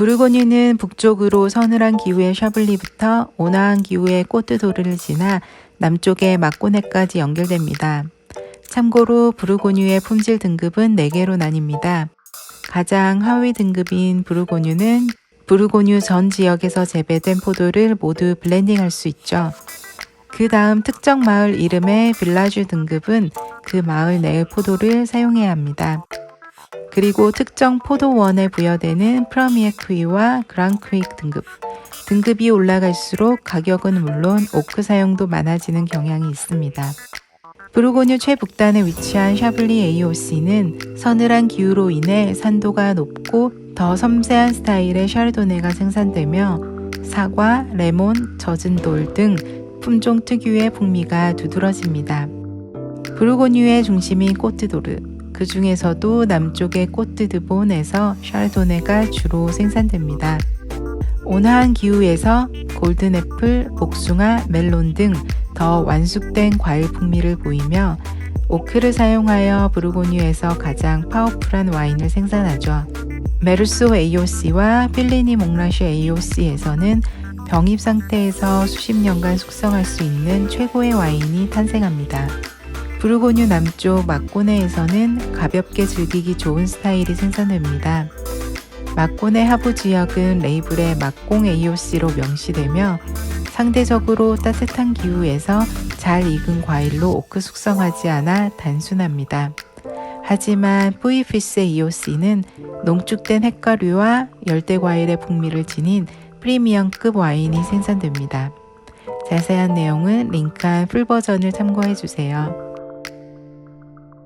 부르고뉴는 북쪽으로 서늘한 기후의 샤블리부터 온화한 기후의 꼬트도르를 지나 남쪽의 마코네까지 연결됩니다. 참고로 부르고뉴의 품질 등급은 4개로 나뉩니다. 가장 하위 등급인 부르고뉴는 부르고뉴 전 지역에서 재배된 포도를 모두 블렌딩할 수 있죠. 그 다음 특정 마을 이름의 빌라주 등급은 그 마을 내의 포도를 사용해야 합니다. 그리고 특정 포도원에 부여되는 프라미에 퀴와 그랑퀴 등급. 등급이 올라갈수록 가격은 물론 오크 사용도 많아지는 경향이 있습니다. 부르고뉴 최북단에 위치한 샤블리 AOC는 서늘한 기후로 인해 산도가 높고 더 섬세한 스타일의 샤르도네가 생산되며 사과, 레몬, 젖은 돌 등 품종 특유의 풍미가 두드러집니다. 부르고뉴의 중심인 꼬트도르, 그 중에서도 남쪽의 꼬트드본에서 샤르도네가 주로 생산됩니다. 온화한 기후에서 골든애플, 복숭아, 멜론 등 더 완숙된 과일 풍미를 보이며 오크를 사용하여 부르고뉴에서 가장 파워풀한 와인을 생산하죠. 메르소 AOC와 필리니 몽라시 AOC에서는 병입 상태에서 수십 년간 숙성할 수 있는 최고의 와인이 탄생합니다. 부르고뉴 남쪽 마코네에서는 가볍게 즐기기 좋은 스타일이 생산됩니다. 마코네 하부 지역은 레이블에 막공 AOC로 명시되며 상대적으로 따뜻한 기후에서 잘 익은 과일로 오크 숙성하지 않아 단순합니다. 하지만 뿌이피스 AOC는 농축된 핵가류와 열대 과일의 풍미를 지닌 프리미엄급 와인이 생산됩니다. 자세한 내용은 링크한 풀 버전을 참고해 주세요.